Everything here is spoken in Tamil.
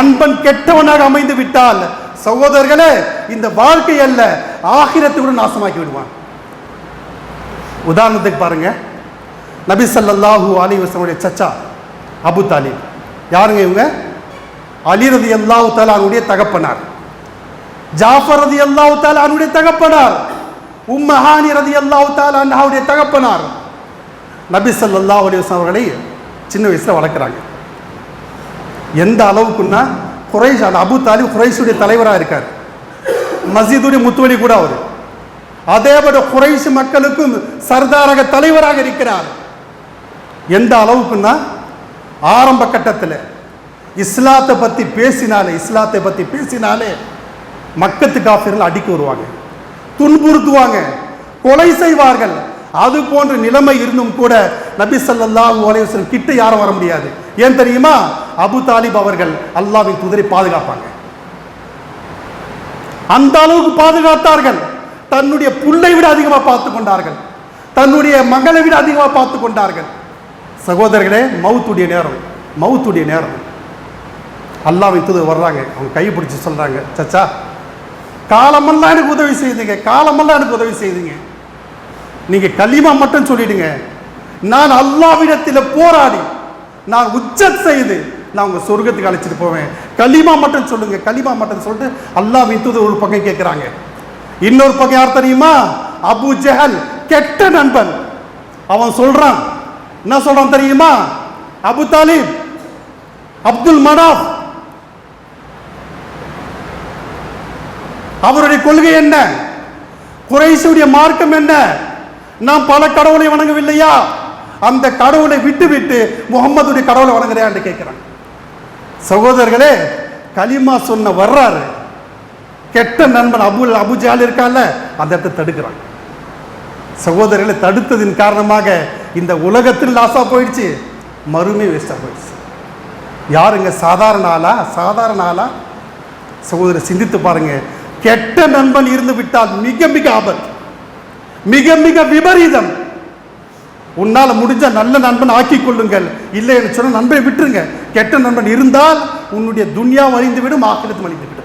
அன்பன் கெட்டவனாக அமைந்து விட்டால் சகோதரர்களே இந்த வாழ்க்கை அல்ல ஆகிரத்தை கூட நாசமாக்கி விடுவான். உதாரணத்துக்கு பாருங்க. நபி சல்லாஹூ அலி வசனுடைய சச்சா அபு தாலிப். யாருங்க இவங்க? அலிரதி அல்லாஹு தாலானுடைய தகப்பனார். ஜாஃபர் ரதி அல்லாஹு தாலானுடைய தகப்பனார். உம்மஹானி ரதி அல்லாஹு தாலானுடைய அவருடைய தகப்பனார். நபி சல்லாஹூ அலி வசன் அவர்களை சின்ன வயசுல வளர்க்குறாங்க. எந்த அளவுக்குன்னா குறைஷ் அந்த அபு தாலிப் குறைஷுடைய தலைவராக இருக்கார். மஸ்ஜிதுடைய முத்துவலி கூட அவர். அதேபோல குறைஷ் மக்களுக்கும் சர்தாரக தலைவராக இருக்கிறார். எந்த அளவுக்குன்னா ஆரம்ப கட்டத்தில் இஸ்லாத்தை பற்றி பேசினாலே இஸ்லாத்தை பற்றி பேசினாலே மக்கத்து காஃபிர்கள் அடிக்க வருவாங்க துன்புறுத்துவாங்க கொலை செய்வார்கள். அது போன்ற நிலைமை இருந்தும் கூட நபி சல்லாஹூ அலைஹி கிட்ட யாரும் வர முடியாது. ஏன் தெரியுமா? அபு தாலிப் அவர்கள் அல்லாவின் தூதரை பாதுகாப்பாங்க. அந்த அளவுக்கு பாதுகாத்தார்கள். தன்னுடைய புல்லை விட அதிகமாக பார்த்து கொண்டார்கள். தன்னுடைய மகளை விட அதிகமாக பார்த்து கொண்டார்கள். சகோதரர்களே மவுத்துடைய நேரம். மவுத்துடைய நேரம். அல்லாஹ்வின் தூது வர்றாங்க. அவங்க கை பிடிச்சி சொல்றாங்க சச்சா காலமெல்லாம் எனக்கு உதவி செய்துங்க காலமெல்லாம் எனக்கு உதவி செய்துங்க. நீங்க களிமா மட்டும் சொல்லிடுங்க. நான் அல்லாவிடத்தில் போராடி நான் உச்ச செய்து நான் உங்க சொர்க்கத்துக்கு அழைச்சிட்டு போவேன். களிமா மட்டும் சொல்லுங்க. களிமா மட்டும் சொல்லிட்டு அல்லா வித்துது ஒரு பக்கம் கேட்குறாங்க இன்னொரு பக்கம் யார் தெரியுமா? அபு ஜஹல் கெட்ட நண்பன். அவன் சொல்றான். என்ன சொல்றான் தெரியுமா? அபு தாலிப் அப்துல் மனாப் அவருடைய கொள்கை என்ன? குறைசுடைய மார்க்கம் என்ன? நாம் பல கடவுளை வணங்கவில்லையா? அந்த கடவுளை விட்டு விட்டு முகம்மதுடைய கடவுளை வணங்குறியா கேட்குறான். சகோதரர்களே கலிமா சொன்ன வர்றாரு. கெட்ட நண்பன் அபு அபுஜால் இருக்கால அந்த இடத்த தடுக்கிறான். சகோதரர்களை தடுத்ததின் காரணமாக இந்த உலகத்தில் லாஸாக போயிடுச்சு. மறுமை வேஸ்டாக போயிடுச்சு. யாருங்க? சாதாரண ஆளா? சாதாரண ஆளா? சகோதரர் சிந்தித்து பாருங்க. கெட்ட நண்பன் இருந்து விட்டால் மிக மிக ஆபத்து. மிக மிக விபரீதம். உன்னால் முடிஞ்ச நல்ல நண்பன் ஆக்கிக் கொள்ளுங்கள். இல்லை என்று சொன்னால் நண்பனை விட்டுருங்க. கெட்ட நண்பன் இருந்தால் உன்னுடைய துன்யா மறிந்துவிடும் ஆக்கிரத்தும் அழிந்துவிடும்